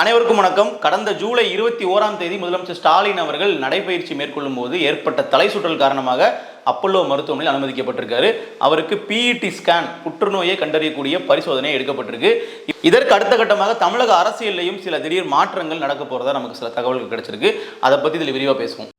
அனைவருக்கும் வணக்கம். கடந்த ஜூலை இருபத்தி ஓராம் தேதி முதலமைச்சர் ஸ்டாலின் அவர்கள் நடைபயிற்சி மேற்கொள்ளும் போது ஏற்பட்ட தலை சுற்றல் காரணமாக அப்பல்லோ மருத்துவமனையில் அனுமதிக்கப்பட்டிருக்காரு. அவருக்கு பிஇடி ஸ்கேன் புற்றுநோயை கண்டறியக்கூடிய பரிசோதனை எடுக்கப்பட்டிருக்கு. இதற்கு அடுத்த கட்டமாக தமிழக அரசியல்லையும் சில திடீர் மாற்றங்கள் நடக்க போறதா நமக்கு சில தகவல்கள் கிடைச்சிருக்கு. அதை பத்தி இதில் விரிவாக பேசுவோம்.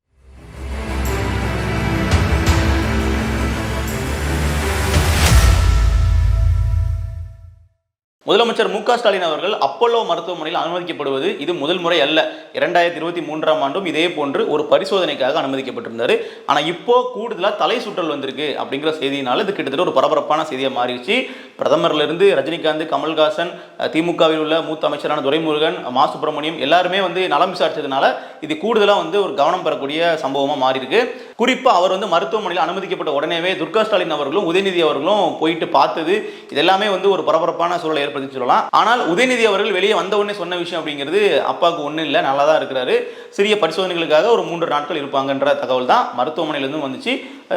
முதலமைச்சர் மு க ஸ்டாலின் அவர்கள் அப்பல்லோ மருத்துவமனையில் அனுமதிக்கப்படுவது இது முதல் முறை அல்ல. இரண்டாயிரத்தி இருபத்தி மூன்றாம் ஆண்டும் இதே போன்று ஒரு பரிசோதனைக்காக அனுமதிக்கப்பட்டிருந்தார் ஆனால் இப்போ கூடுதலாக தலை சுற்றல் வந்திருக்கு அப்படிங்கிற செய்தியினால இது கிட்டத்தட்ட ஒரு பரபரப்பான செய்தியாக மாறிடுச்சு. பிரதமர்லேருந்து ரஜினிகாந்த் கமல்ஹாசன் திமுகவில் உள்ள மூத்த அமைச்சரான துரைமுருகன் மா சுப்பிரமணியம் எல்லாருமே வந்து நலம் விசாரிச்சதுனால இது கூடுதலாக வந்து ஒரு கவனம் பெறக்கூடிய சம்பவமாக மாறி இருக்கு குறிப்பாக அவர் வந்து மருத்துவமனையில் அனுமதிக்கப்பட்ட உடனேவே துர்கா ஸ்டாலின் அவர்களும் உதயநிதி அவர்களும் போயிட்டு பார்த்தது. இதெல்லாமே வந்து ஒரு பரபரப்பான சூழலை ஏற்படுத்தி சொல்லலாம். ஆனால் உதயநிதி அவர்கள் வெளியே வந்த உடனே சொன்ன விஷயம் அப்படிங்கிறது அப்பாவுக்கு ஒன்றும் இல்லை நல்லா தான் இருக்கிறாரு. சிறிய பரிசோதனைகளுக்காக ஒரு மூன்று நாட்கள் இருப்பாங்கன்ற தகவல் தான் மருத்துவமனையிலிருந்து வந்துச்சு.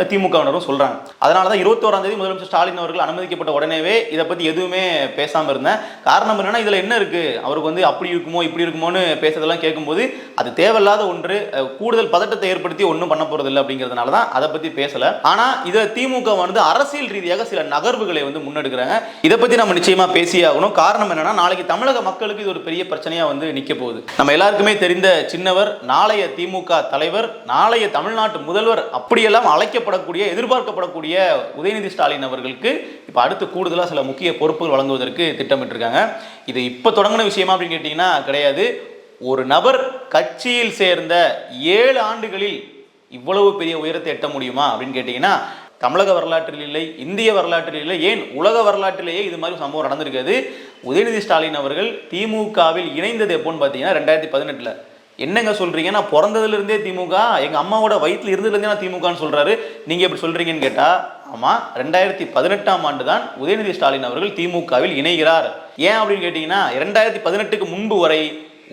திமுகவினரும் சொல்றாங்க. அதனால தான் இருபத்தோராம் தேதி முதலமைச்சர் ஸ்டாலின் அவர்கள் அனுமதிக்கப்பட்ட உடனேவே இதை பத்தி எதுவுமே பேசாமல் இருந்தேன். காரணம் என்னன்னா இதுல என்ன இருக்கு? அவருக்கு வந்து அப்படி இருக்குமோ இப்படி இருக்குமோன்னு பேசுறதெல்லாம் கேட்கும்போது அது தேவையில்லாத ஒன்று கூடுதல் பதட்டத்தை ஏற்படுத்தி ஒன்றும் பண்ண போறது இல்லை அப்படிங்கிறதுனால தான் அதை பத்தி பேசல. ஆனா இதை திமுக வந்து அரசியல் ரீதியாக சில நகர்வுகளை வந்து முன்னெடுக்கிறாங்க. இதை பத்தி நம்ம நிச்சயமா பேசியே ஆகணும். காரணம் என்னன்னா நாளைக்கு தமிழக மக்களுக்கு இது ஒரு பெரிய பிரச்சனையா வந்து நிக்க போகுது. நம்ம எல்லாருக்குமே தெரிந்த சின்னவர் நாளைய திமுக தலைவர் நாளைய தமிழ்நாட்டு முதல்வர் அப்படியெல்லாம் அழைக்கப்படக்கூடிய எதிர்பார்க்கப்படக்கூடிய உதயநிதி ஸ்டாலின் அவர்களுக்கு இப்போ அடுத்து கூடுதலாக சில முக்கிய பொறுப்புகள் வழங்குவதற்கு திட்டமிட்டிருக்காங்க. இது இப்போ தொடங்கின விஷயமா அப்படின்னு கேட்டிங்கன்னா கிடையாது. ஒரு நபர் கட்சியில் சேர்ந்த ஏழு ஆண்டுகளில் இவ்வளவு பெரிய உயரத்தை எட்ட முடியுமா அப்படின்னு கேட்டிங்கன்னா தமிழக வரலாற்றில் இல்லை இந்திய வரலாற்றில் இல்லை ஏன் உலக வரலாற்றிலேயே இது மாதிரி சம்பவம் நடந்திருக்காது உதயநிதி ஸ்டாலின் அவர்கள் திமுகவில் இணைந்தது எப்போன்னு பார்த்தீங்கன்னா ரெண்டாயிரத்தி பதினெட்டில். என்னங்க சொல்றீங்க? நான் பிறந்ததுலேருந்தே திமுக எங்கள் அம்மாவோட வயிற்றுல இருந்ததுலேருந்தே நான் திமுகன்னு சொல்கிறாரு நீங்கள் எப்படி சொல்கிறீங்கன்னு கேட்டால் ஆமாம் ரெண்டாயிரத்தி பதினெட்டாம் ஆண்டு தான் உதயநிதி ஸ்டாலின் அவர்கள் திமுகவில் இணைகிறார். ஏன் அப்படின்னு கேட்டிங்கன்னா ரெண்டாயிரத்தி பதினெட்டுக்கு முன்பு வரை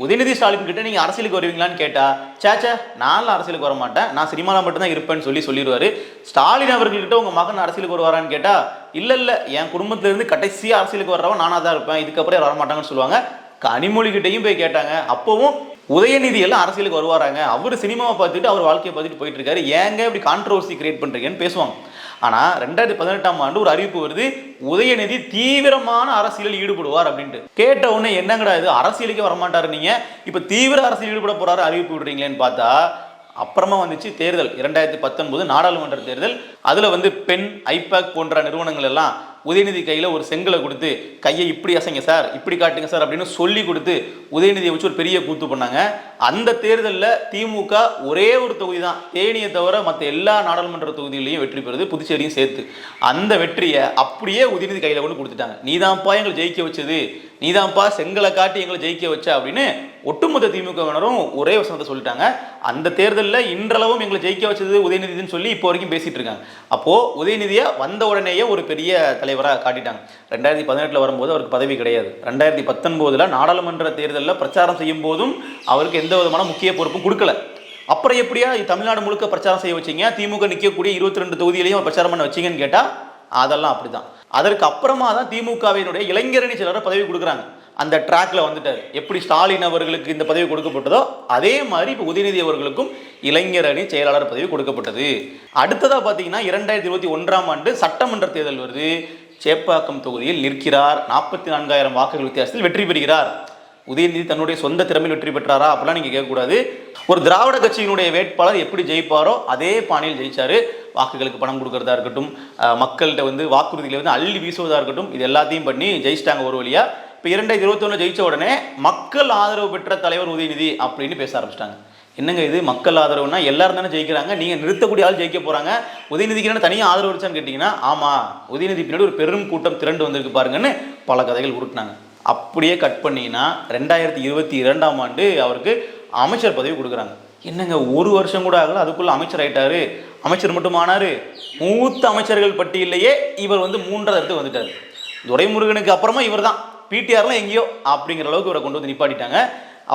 உதயநிதி ஸ்டாலின் கிட்ட நீங்க அரசியலுக்கு வருவீங்களான்னு கேட்டா சேச்சே நான் அரசியலுக்கு வர மாட்டேன் நான் சினிமாவில் மட்டும்தான் இருப்பேன்னு சொல்லி சொல்லிடுவாரு. ஸ்டாலின் அவர்கள்கிட்ட உங்க மகன் அரசியலுக்கு வருவாரான்னு கேட்டா இல்ல இல்ல என் குடும்பத்துல இருந்து அரசியலுக்கு வர்றவன் நானா தான் இருப்பேன். இதுக்கப்புறம் யாரும் வர மாட்டாங்கன்னு சொல்லுவாங்க. கனிமொழி கிட்டையும் போய் கேட்டாங்க. அப்பவும் உதயநிதி எல்லாம் அரசியலுக்கு வருவாராங்க. அவர் சினிமாவை பார்த்துட்டு அவர் வாழ்க்கையை பார்த்துட்டு போயிட்டு இருக்காரு ஏங்க இப்படி கான்ட்ரவர்சி கிரியேட் பண்றீங்கன்னு பேசுவாங்க. ஆனா ரெண்டாயிரத்தி பதினெட்டாம் ஆண்டு ஒரு அறிவிப்பு வருது. உதயநிதி தீவிரமான அரசியலில் ஈடுபடுவார் அப்படின்ட்டு. கேட்ட உடனே என்னங்கடா இது? அரசியலுக்கே வரமாட்டாரு நீங்க. இப்ப தீவிர அரசியல் ஈடுபட போறாரு அறிவிப்பு விடுறீங்களேன்னு பார்த்தா அப்புறமா வந்துச்சு தேர்தல். இரண்டாயிரத்தி பத்தொன்பது நாடாளுமன்ற தேர்தல். அதுல வந்து பெண் ஐபேக் போன்ற நிறுவனங்கள் எல்லாம் உதயநிதி கையில் ஒரு செங்கலை கொடுத்து கையை இப்படி அசைங்க சார் இப்படி காட்டுங்க சார் அப்படின்னு சொல்லி கொடுத்து உதயநிதியை வச்சு ஒரு பெரிய கூத்து பண்ணாங்க. அந்த தேர்தலில் திமுக ஒரே ஒரு தொகுதி தான். தேனியை தவிர மற்ற எல்லா நாடாளுமன்ற தொகுதிகளையும் வெற்றி பெறுது புதுச்சேரியும் சேர்த்து. அந்த வெற்றியை அப்படியே உதயநிதி கையில் கொண்டு கொடுத்துட்டாங்க. நீதான்ப்பா எங்களை ஜெயிக்க வச்சது. நீதான்ப்பா செங்கலை காட்டி எங்களை ஜெயிக்க வச்ச அப்படின்னு ஒட்டுமொத்த திமுகவினரும் ஒரே வசனத்தை சொல்லிட்டாங்க. அந்த தேர்தலில் இன்றளவும் எங்களை ஜெயிக்க வச்சது உதயநிதினு சொல்லி இப்போ வரைக்கும் பேசிட்டு இருக்காங்க. அப்போது உதயநிதியை வந்த உடனேயே ஒரு பெரிய தலைவராக காட்டிட்டாங்க. ரெண்டாயிரத்தி பதினெட்டில் வரும்போது அவருக்கு பதவி கிடையாது. ரெண்டாயிரத்தி பத்தொன்பதில் நாடாளுமன்ற தேர்தலில் பிரச்சாரம் செய்யும் போதும் அவருக்கு எந்த விதமான முக்கிய பொறுப்பும் கொடுக்கல. அப்புறம் எப்படியா தமிழ்நாடு முழுக்க பிரச்சாரம் செய்ய வச்சீங்க? திமுக நிற்கக்கூடிய இருபத்தி ரெண்டு தொகுதியிலையும் பிரச்சாரம் பண்ண வச்சீங்கன்னு கேட்டால் அதெல்லாம் அப்படிதான். அதற்கு அப்புறமா தான் திமுகவினுடைய இளைஞரணி சிலரை பதவி கொடுக்குறாங்க. அந்த ட்ராக்ல வந்துட்டார். எப்படி ஸ்டாலின் அவர்களுக்கு இந்த பதவி கொடுக்கப்பட்டதோ அதே மாதிரி இப்போ உதயநிதி அவர்களுக்கும் இளைஞரணி செயலாளர் பதவி கொடுக்கப்பட்டது. அடுத்ததாக பார்த்தீங்கன்னா இரண்டாயிரத்தி இருபத்தி ஒன்றாம் ஆண்டு சட்டமன்ற தேர்தல் வருது. சேப்பாக்கம் தொகுதியில் நிற்கிறார். நாற்பத்தி நான்காயிரம் வாக்குகள் வித்தியாசத்தில் வெற்றி பெறுகிறார். உதயநிதி தன்னுடைய சொந்த திறமையில் வெற்றி பெற்றாரா? அப்படிலாம் நீங்க கேட்கக்கூடாது. ஒரு திராவிட கட்சியினுடைய வேட்பாளர் எப்படி ஜெயிப்பாரோ அதே பாணியில் ஜெயிச்சாரு. வாக்குகளுக்கு பணம் கொடுக்கறதா இருக்கட்டும் மக்கள்கிட்ட வந்து வாக்குறுதிகளை வந்து அள்ளி வீசுவதா இருக்கட்டும் இது எல்லாத்தையும் பண்ணி ஜெயிச்சிட்டாங்க ஒரு வழியா. இப்போ இரண்டாயிரத்தி இருபத்தொன்னு ஜெயிச்ச உடனே மக்கள் ஆதரவு பெற்ற தலைவர் உதயநிதி அப்படின்னு பேச ஆரம்பிச்சிட்டாங்க. என்னங்க இது? மக்கள் ஆதரவுனா எல்லாரும் தானே ஜெயிக்கிறாங்க. நீங்கள் நிறுத்தக்கூடிய ஆள் ஜெயிக்க போகிறாங்க உதயநிதிக்கு என்ன தனியாக ஆதரவு வச்சான்னு கேட்டிங்கன்னா ஆமாம் உதயநிதி பின்னாடி ஒரு பெரும் கூட்டம் திரண்டு வந்திருக்கு பாருங்கன்னு பல கதைகள் உருட்டினாங்க. அப்படியே கட் பண்ணீங்கன்னா ரெண்டாயிரத்தி இருபத்தி இரண்டாம் ஆண்டு அவருக்கு அமைச்சர் பதவி கொடுக்குறாங்க. என்னங்க ஒரு வருஷம் கூட ஆகல அதுக்குள்ளே அமைச்சர் ஆயிட்டாரு. அமைச்சர் மட்டும் ஆனாரு. மூத்த அமைச்சர்கள் பட்டியலையே இவர் வந்து மூன்றாவது இடத்துக்கு வந்துட்டார். துரைமுருகனுக்கு அப்புறமா இவர் தான் பிடிஆர்லாம் எங்கேயோ அப்படிங்கிற அளவுக்கு இவரை கொண்டு வந்து நிப்பாட்டிட்டாங்க.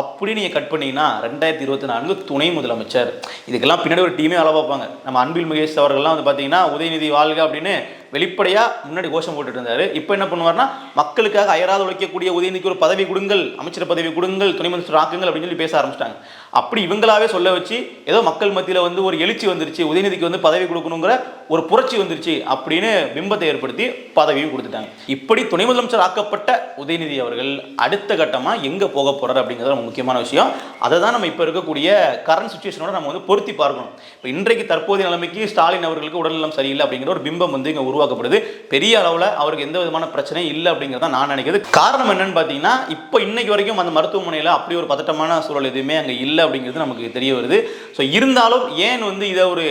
அப்படி நீங்கள் கட் பண்ணீங்கன்னா ரெண்டாயிரத்தி இருபத்தி நான்கு துணை முதலமைச்சர். இதுக்கெல்லாம் பின்னாடி ஒரு டீமே வேலை பார்ப்பாங்க. நம்ம அன்பில் மகேஷ் அவர்கள்லாம் வந்து பார்த்தீங்கன்னா உதயநிதி வாழ்க அப்படின்னு வெளிப்படையாக முன்னாடி கோஷம் போட்டுட்டு இருந்தார் இப்போ என்ன பண்ணுவார்னா மக்களுக்காக அயராது உழைக்கக்கூடிய உதயநிதிக்கு ஒரு பதவி கொடுங்கள் அமைச்சர் பதவி கொடுங்கள் துணை மினிஸ்டர் ஆக்குங்கள் அப்படின்னு சொல்லி பேச ஆரம்பிச்சிட்டாங்க. அப்படி இவங்களாவே சொல்ல வச்சு ஏதோ மக்கள் மத்தியில் வந்து ஒரு எழுச்சி வந்துருச்சு உதயநிதிக்கு வந்து பதவி கொடுக்கணுங்கிற ஒரு புரட்சி வந்துருச்சு அப்படின்னு பிம்பத்தை ஏற்படுத்தி பதவியும் கொடுத்துட்டாங்க. இப்படி துணை முதலமைச்சர் ஆக்கப்பட்ட உதயநிதி அவர்கள் அடுத்த கட்டமாக எங்கே போக போகிறார் அப்படிங்கிறது ரொம்ப முக்கியமான விஷயம். அதை தான் நம்ம இப்போ இருக்கக்கூடிய கரண்ட் சுச்சுவேஷனோட நம்ம வந்து பொருத்தி பார்க்கணும். இப்போ இன்றைக்கு தற்போதைய நிலைமைக்கு ஸ்டாலின் அவர்களுக்கு உடல்நலம் சரியில்லை அப்படிங்கிற ஒரு பிம்பம் வந்து இங்கே உருவாக்கப்படுது. பெரிய அளவில் அவருக்கு எந்த விதமான பிரச்சனையும் இல்லை அப்படிங்கிறத நான் நினைக்கிறது. காரணம் என்னன்னு பார்த்தீங்கன்னா இப்போ இன்னைக்கு வரைக்கும் அந்த மருத்துவமனையில் அப்படி ஒரு பதட்டமான சூழல் எதுவுமே அங்கே இல்லை அப்படிங்கிறது நமக்கு தெரிய வருது. ஸோ இருந்தாலும் ஏன் வந்து இதை ஒரு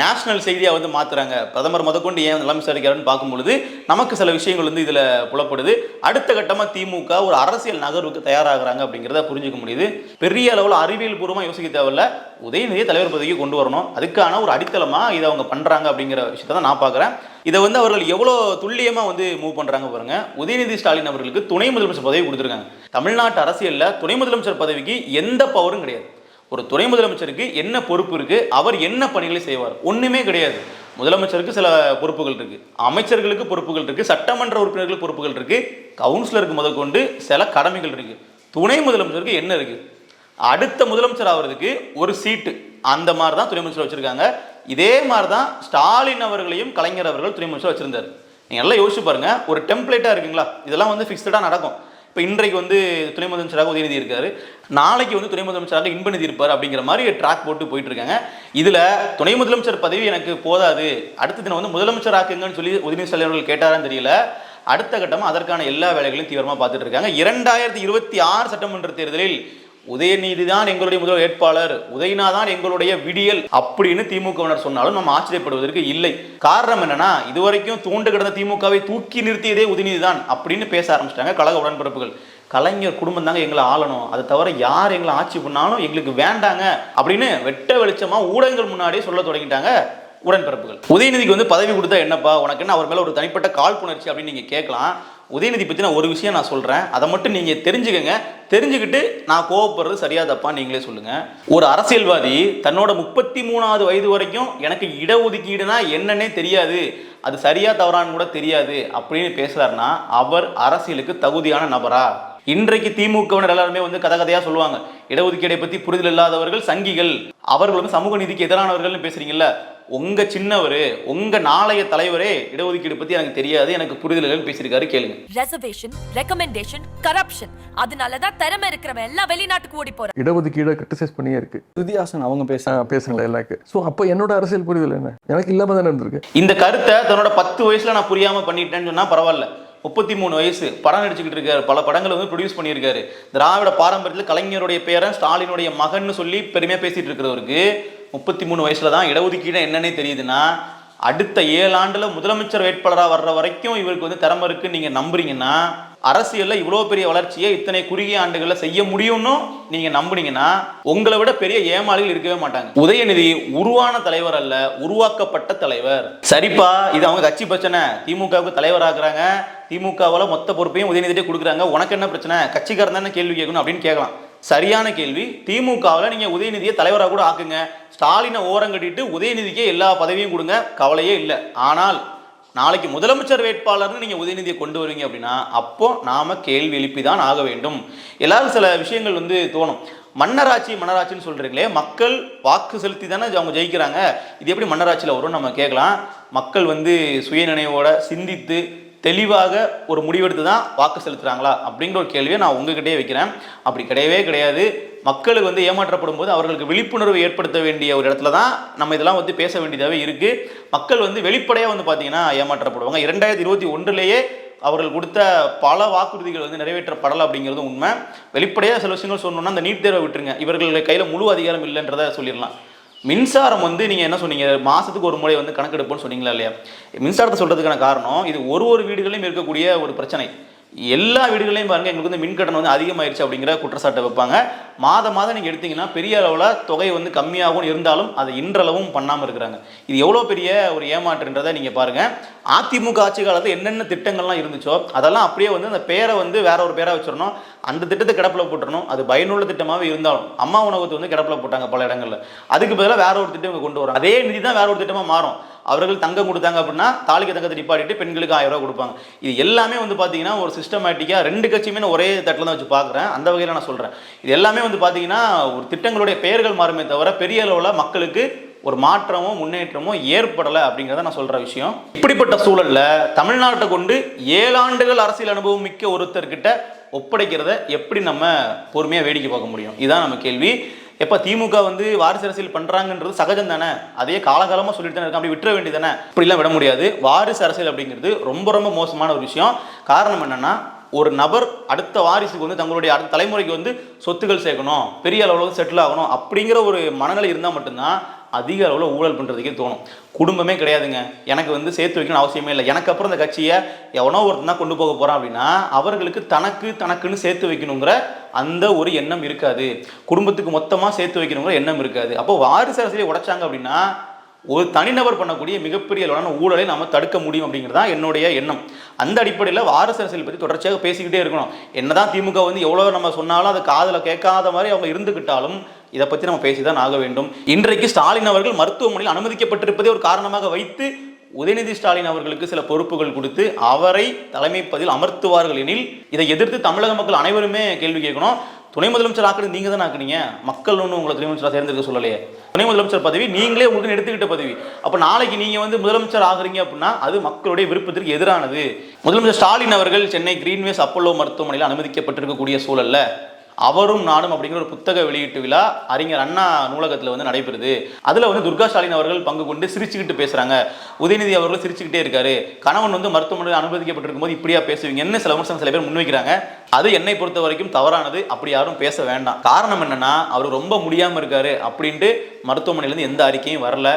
நேஷனல் செய்தியாக வந்து மாற்றுறாங்க பிரதமர் முதற்கொண்டு ஏன் நிலைமை விசாரிக்கிறாருன்னு பார்க்கும்பொழுது நமக்கு சில விஷயங்கள் வந்து இதில் புலப்படுது. அடுத்த கட்டமாக திமுக ஒரு அரசியல் நகர்வுக்கு தயாராகிறாங்க அப்படிங்கிறத புரிஞ்சுக்க முடியுது. பெரிய அளவில் அறிவியல் பூர்வமாக யோசிக்க தேவையில்ல. உதயநிதியை தலைவர் பதவிக்கு கொண்டு வரணும். அதுக்கான ஒரு அடித்தளமாக இதை அவங்க பண்ணுறாங்க அப்படிங்கிற விஷயத்தை தான் நான் பார்க்குறேன் இதை வந்து அவர்கள் எவ்வளோ துல்லியமாக வந்து மூவ் பண்ணுறாங்க பாருங்க. உதயநிதி ஸ்டாலின் அவர்களுக்கு துணை முதலமைச்சர் பதவி கொடுத்துருக்காங்க. தமிழ்நாட்டு அரசியலில் துணை முதலமைச்சர் பதவிக்கு எந்த பவரும் கிடையாது. ஒரு துணை முதலமைச்சருக்கு என்ன பொறுப்பு இருக்குது அவர் என்ன பணிகளை செய்வார் ஒன்றுமே கிடையாது. முதலமைச்சருக்கு சில பொறுப்புகள் இருக்குது அமைச்சர்களுக்கு பொறுப்புகள் இருக்குது சட்டமன்ற உறுப்பினர்களுக்கு பொறுப்புகள் இருக்குது கவுன்சிலருக்கு முதற்கொண்டு சில கடமைகள் இருக்குது துணை முதலமைச்சருக்கு என்ன இருக்குது அடுத்த முதலமைச்சர் ஆகிறதுக்கு ஒரு சீட்டு அந்த மாதிரி தான் துணை முதலமைச்சர் வச்சுருக்காங்க. இதே மாதிரி தான் ஸ்டாலின் அவர்களையும் கலைஞர் அவர்கள் துணை முதலமைச்சர் வச்சிருந்தார். நீங்கள் நல்லா யோசிச்சு பாருங்க ஒரு டெம்ப்ளேட்டாக இருக்குங்களா? இதெல்லாம் வந்து ஃபிக்ஸ்டாக நடக்கும். இப்போ இன்றைக்கு வந்து துணை முதலமைச்சராக உதயநிதி இருக்காரு. நாளைக்கு வந்து துணை முதலமைச்சராக இன்பநிதி இருப்பார் அப்படிங்கிற மாதிரி ட்ராக் போட்டு போயிட்டு இருக்காங்க. துணை முதலமைச்சர் பதவி எனக்கு போதாது. அடுத்த தினம் வந்து முதலமைச்சர் ஆக்குங்கன்னு சொல்லி உதயநிதி ஸ்டாலின் அவர்கள் கேட்டாரான்னு தெரியல. அடுத்த கட்டமாக அதற்கான எல்லா வேலைகளையும் தீவிரமாக பார்த்துட்டு இருக்காங்க. இரண்டாயிரத்தி இருபத்தி ஆறு சட்டமன்ற தேர்தலில் உதயநிதி தான் எங்களுடைய முதல் வேட்பாளர். உதயனா தான் எங்களுடைய விடியல் அப்படின்னு திமுகவினர் சொன்னாலும் நம்ம ஆச்சரியப்படுவதற்கு இல்லை. காரணம் என்னன்னா இதுவரைக்கும் தூண்டு கிடந்த திமுகவை தூக்கி நிறுத்தியதே உதயநிதி தான் அப்படின்னு பேச ஆரம்பிச்சிட்டாங்க கழக உடன்பிறப்புகள் கலைஞர் குடும்பம் தாங்க எங்களை ஆளணும். அதை தவிர யார் எங்களை ஆட்சி பண்ணாலும் எங்களுக்கு வேண்டாங்க அப்படின்னு வெட்ட வெளிச்சமா ஊடகங்கள் முன்னாடியே சொல்ல தொடங்கிட்டாங்க உடன்பிறப்புகள் உதயநிதிக்கு வந்து பதவி கொடுத்தா என்னப்பா? உனக்கு என்ன? அவர் மேல ஒரு தனிப்பட்ட காழ்ப்புணர்ச்சி அப்படின்னு நீங்க கேட்கலாம். உதயநிதி பற்றி நான் ஒரு விஷயம் நான் சொல்கிறேன் அதை மட்டும் நீங்கள் தெரிஞ்சுக்கங்க. தெரிஞ்சுக்கிட்டு நான் கோவப்படுறது சரியா தப்பா நீங்களே சொல்லுங்கள் ஒரு அரசியல்வாதி தன்னோட முப்பத்தி மூணாவது வயது வரைக்கும் எனக்கு இடஒதுக்கீடுனா என்னன்னே தெரியாது. அது சரியா தவறான்னு கூட தெரியாது அப்படின்னு பேசுகிறாருன்னா அவர் அரசியலுக்கு தகுதியான நபரா? இன்றைக்கு திமுகவினர் எல்லாருமே வந்து கதை கதையா சொல்லுவாங்க. இடஒதுக்கீடை பத்தி புரிதல் இல்லாதவர்கள் சங்கிகள். அவர்கள் வந்து சமூக நீதிக்கு எதிரானவர்கள்னு பேசுறீங்கல்ல. உங்க சின்னவர் உங்க நாளைய தலைவரே இடஒதுக்கீடு பத்தி எனக்கு தெரியாது எனக்கு புரிதல் இல்லைன்னு பேசியிருக்காரு கேளுங்க. ரெசர்வேஷன் ரெக்கமெண்டேஷன் கரப்ஷன் அதனாலதான் திறமை இருக்கிறவன் எல்லாம் வெளிநாட்டுக்கு ஓடி போறான். இடஒதுக்கீடை கிரிட்டிசைஸ் பண்ணியே இருக்கு. ஸ்ருதிஹாசன் அவங்க பேச ஆ, பேசுங்களேன் எல்லாருக்கு ஸோ அப்போ என்னோட அரசியல் புரிதல் என்ன? எனக்கு இல்லாம தானே இருந்திருக்கு? இந்த கருத்தை தன்னோட பத்து வயசுல நான் புரியாம பண்ணிட்டேன்னு சொன்னா பரவாயில்ல. முப்பத்தி மூணு வயசு படம் நடிச்சுக்கிட்டு இருக்காரு. பல படங்களை வந்து ப்ரொடியூஸ் பண்ணியிருக்காரு. திராவிட பாரம்பரியத்தில் கலைஞருடைய பேரன் ஸ்டாலினுடைய மகன்னு சொல்லி பெருமையாக பேசிட்டு இருக்கிறவருக்கு முப்பத்தி மூணு வயசுல தான் இடஒதுக்கீடு என்னன்னே தெரியுதுன்னா அடுத்த ஏழு ஆண்டுல முதலமைச்சர் வேட்பாளராக வர்ற வரைக்கும் இவருக்கு வந்து திறமை இருக்குன்னு நீங்க நம்புறீங்கன்னா அரசியலில் இவ்வளோ பெரிய வளர்ச்சியை இத்தனை குறுகிய ஆண்டுகளில் செய்ய முடியும்னு நீங்கள் நம்புனீங்கன்னா உங்களை விட பெரிய ஏமாளிகள் இருக்கவே மாட்டாங்க. உதயநிதி உருவான தலைவர் அல்ல உருவாக்கப்பட்ட தலைவர். சரிப்பா இது அவங்க கட்சி பிரச்சனை. திமுகவுக்கு தலைவர் ஆக்குறாங்க. மொத்த பொறுப்பையும் உதயநிதியே கொடுக்குறாங்க. உனக்கு என்ன பிரச்சனை? கட்சிக்காரன் தானே கேள்வி கேட்கணும் அப்படின்னு கேட்கலாம். சரியான கேள்வி. திமுகவில் நீங்கள் உதயநிதியை தலைவராக கூட ஆக்குங்க. ஸ்டாலினை ஓரம் கட்டிட்டு உதயநிதிக்கே எல்லா பதவியும் கொடுங்க. கவலையே இல்லை. ஆனால் நாளைக்கு முதலமைச்சர் வேட்பாளர்னு நீங்கள் உதயநிதியை கொண்டு வருவீங்க அப்படின்னா அப்போ நாம கேள்வி எழுப்பி தான் ஆக வேண்டும். எல்லாரும் சில விஷயங்கள் வந்து தோணும். மன்னராட்சி மன்னராட்சின்னு சொல்கிறீங்களே மக்கள் வாக்கு செலுத்தி தானே அவங்க ஜெயிக்கிறாங்க. இது எப்படி மன்னராட்சியில் வரும்னு நம்ம கேட்கலாம். மக்கள் வந்து சுயநினைவோட சிந்தித்து தெளிவாக ஒரு முடிவெடுத்து தான் வாக்கு செலுத்துறாங்களா அப்படிங்கிற ஒரு கேள்வியை நான் உங்ககிட்டயே வைக்கிறேன். அப்படி கிடையவே கிடையாது. மக்களுக்கு வந்து ஏமாற்றப்படும் போது அவர்களுக்கு விழிப்புணர்வு ஏற்படுத்த வேண்டிய ஒரு இடத்துல தான் நம்ம இதெல்லாம் வந்து பேச வேண்டியதாகவே இருக்கு. மக்கள் வந்து வெளிப்படையாக வந்து பார்த்தீங்கன்னா ஏமாற்றப்படுவாங்க. இரண்டாயிரத்தி இருபத்தி ஒன்றுலேயே அவர்கள் கொடுத்த பல வாக்குறுதிகள் வந்து நிறைவேற்றப்படலை அப்படிங்கிறது உண்மை. வெளிப்படையாக சில விஷயங்கள் சொன்னோம்னா அந்த நீட் தேர்வை விட்டுருங்க. இவர்கள் கையில் முழு அதிகாரம் இல்லைன்றதை சொல்லிடலாம். மின்சாரம் வந்து நீங்கள் என்ன சொன்னீங்க? மாதத்துக்கு ஒரு முறை வந்து கணக்கெடுப்போம்னு சொன்னீங்களா இல்லையா? மின்சாரத்தை சொல்கிறதுக்கான காரணம் இது ஒரு ஒரு வீடுகளையும் இருக்கக்கூடிய ஒரு பிரச்சனை. எல்லா வீடுகளையும் பாருங்கள் எங்களுக்கு வந்து மின்கட்டணம் வந்து அதிகமாயிருச்சு அப்படிங்கிற குற்றச்சாட்டை வைப்பாங்க. மாதம் மாதம் நீங்கள் எடுத்தீங்கன்னா பெரிய அளவில் தொகை வந்து கம்மியாகவும் இருந்தாலும் அதை இன்றளவும் பண்ணாமல் இருக்கிறாங்க. இது எவ்வளோ பெரிய ஒரு ஏமாற்றுன்றதை நீங்கள் பாருங்கள் அதிமுக ஆட்சி காலத்தில் என்னென்ன திட்டங்கள்லாம் இருந்துச்சோ அதெல்லாம் அப்படியே வந்து அந்த பேரை வந்து வேற ஒரு பேராக வச்சிடணும். அந்த திட்டத்தை கிடப்பில் போட்டுறணும் அது பயனுள்ள திட்டமாகவே இருந்தாலும் அம்மா உணவகத்தை வந்து கிடப்பில் போட்டாங்க பல இடங்களில். அதுக்கு பதிலாக வேற ஒரு திட்டம் கொண்டு வரும் அதே நிதி தான் வேற ஒரு திட்டமாக மாறும். அவர்கள் தங்கம் கொடுத்தாங்க அப்படின்னா தாலிக்கு தங்கத்தை நிப்பாட்டிட்டு பெண்களுக்கு ஆயிரம் ரூபா கொடுப்பாங்க. இது எல்லாமே வந்து பார்த்தீங்கன்னா ஒரு சிஸ்டமேட்டிக்காக ரெண்டு கட்சியுமே ஒரே தட்டில் தான் வச்சு பார்க்குறேன் அந்த வகையில் நான் சொல்கிறேன் இது எல்லாமே வந்து பார்த்தீங்கன்னா ஒரு திட்டங்களுடைய பெயர்கள் மாறுமே தவிர பெரிய அளவில் மக்களுக்கு ஒரு மாற்றமோ முன்னேற்றமோ ஏற்படலை அப்படிங்கிறத நான் சொல்கிற விஷயம். இப்படிப்பட்ட சூழலில் தமிழ்நாட்டை கொண்டு ஏழாண்டுகள் அரசியல் அனுபவம் மிக்க ஒருத்தர்கிட்ட ஒப்படைக்கிறத எப்படி நம்ம பொறுமையாக வேடிக்கை பார்க்க முடியும்? இதுதான் நம்ம கேள்வி. எப்போ திமுக வந்து வாரிசு அரசியல் பண்ணுறாங்கன்றது சகஜம் தானே? அதையே காலகாலமாக சொல்லிட்டு தானே இருக்காங்க. அப்படி விட்டுற வேண்டியதானே இப்படிலாம் விட முடியாது. வாரிசு அரசியல் அப்படிங்கிறது ரொம்ப ரொம்ப மோசமான ஒரு விஷயம். காரணம் என்னென்னா ஒரு நபர் அடுத்த வாரிசுக்கு வந்து தங்களுடைய அடுத்த தலைமுறைக்கு வந்து சொத்துக்கள் சேர்க்கணும். பெரிய அளவில் செட்டில் ஆகணும். அப்படிங்கிற ஒரு மனநிலை இருந்தால் மட்டும்தான் அதிக அளவில் ஊழல் பண்ணுறதுக்கே தோணும். குடும்பமே கிடையாதுங்க. எனக்கு வந்து சேர்த்து வைக்கணும் அவசியமே இல்லை. எனக்கு அப்புறம் இந்த கட்சியை எவனோ ஒருத்தன் தான் கொண்டு போக போகிறான் அப்படின்னா அவர்களுக்கு தனக்கு தனக்குன்னு சேர்த்து வைக்கணுங்கிற அந்த ஒரு எண்ணம் இருக்காது. குடும்பத்துக்கு மொத்தமாக சேர்த்து வைக்கணுங்கிற எண்ணம் இருக்காது. அப்போ வாரிசு அரசியலை உடைச்சாங்க அப்படின்னா ஒரு தனிநபர் பண்ணக்கூடிய மிகப்பெரிய அளவான ஊழலை நம்ம தடுக்க முடியும் அப்படிங்கிறது தான் என்னுடைய எண்ணம். அந்த அடிப்படையில் வாரிசு அரசியல் பற்றி தொடர்ச்சியாக பேசிக்கிட்டே இருக்கணும். என்னதான் திமுக வந்து எவ்வளோ நம்ம சொன்னாலும் அதை காதில் கேட்காத மாதிரி அவங்க இருந்துக்கிட்டாலும் இதை பற்றி நம்ம பேசி தான் ஆக வேண்டும். இன்றைக்கு ஸ்டாலின் அவர்கள் மருத்துவமனையில் அனுமதிக்கப்பட்டிருப்பதே ஒரு காரணமாக வைத்து உதயநிதி ஸ்டாலின் அவர்களுக்கு சில பொறுப்புகள் கொடுத்து அவரை தலைமைப்பதில் அமர்த்துவார்கள் எனில் இதை எதிர்த்து தமிழக மக்கள் அனைவருமே கேள்வி கேட்கணும். துணை முதலமைச்சர் ஆக்கிறது நீங்க தான் ஆக்குனீங்க மக்கள் ஒன்றும் உங்களை துணை முதலமைச்சராக தேர்ந்தெடுக்க சொல்லலையே. துணை முதலமைச்சர் பதவி நீங்களே உங்களுக்கு எடுத்துக்கிட்ட பதவி. அப்போ நாளைக்கு நீங்க வந்து முதலமைச்சர் ஆகுறீங்க அப்படின்னா அது மக்களுடைய விருப்பத்திற்கு எதிரானது. முதலமைச்சர் ஸ்டாலின் அவர்கள் சென்னை கிரீன்வேஸ் அப்பல்லோ மருத்துவமனையில் அனுமதிக்கப்பட்டிருக்கக்கூடிய சூழல்ல அவரும் நானும் அப்படிங்கிற ஒரு புத்தக வெளியீட்டு விழா அறிஞர் அண்ணா நூலகத்தில் வந்து நடைபெறுது. அதில் வந்து துர்கா ஸ்டாலின் அவர்கள் பங்கு கொண்டு சிரிச்சுக்கிட்டு பேசுகிறாங்க உதயநிதி அவர்கள் சிரிச்சுக்கிட்டே இருக்காரு. கணவன் வந்து மருத்துவமனையில் அனுமதிக்கப்பட்டிருக்கும் போது இப்படியா பேசுவீங்கன்னு சில விமர்சனம் சில பேர் முன்வைக்கிறாங்க. அது என்னை பொறுத்த வரைக்கும் தவறானது. அப்படி யாரும் பேச வேண்டாம். காரணம் என்னன்னா அவர் ரொம்ப முடியாமல் இருக்காரு அப்படின்ட்டு மருத்துவமனையிலேருந்து எந்த அறிக்கையும் வரல.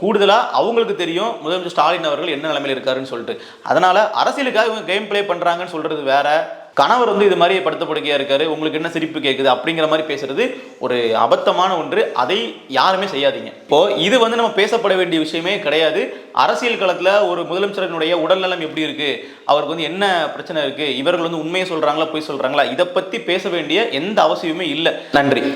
கூடுதலாக அவங்களுக்கு தெரியும் முதலமைச்சர் ஸ்டாலின் அவர்கள் என்ன நிலைமையில் இருக்காருன்னு சொல்லிட்டு. அதனால் அரசியலுக்காக இவங்க கேம் ப்ளே பண்ணுறாங்கன்னு சொல்கிறது வேற. கணவர் வந்து இது மாதிரி படுத்த படுக்கையா இருக்காரு உங்களுக்கு என்ன சிரிப்பு கேட்குது அப்படிங்கிற மாதிரி பேசுறது ஒரு அபத்தமான ஒன்று அதை யாருமே செய்யாதீங்க. இப்போ இது வந்து நம்ம பேசப்பட வேண்டிய விஷயமே கிடையாது. அரசியல் களத்துல ஒரு முதலமைச்சரினுடைய உடல்நலம் எப்படி இருக்கு அவருக்கு வந்து என்ன பிரச்சனை இருக்கு இவர்கள் வந்து உண்மையை சொல்றாங்களா பொய் சொல்றாங்களா இதை பத்தி பேச வேண்டிய எந்த அவசியமுமே இல்லை. நன்றி.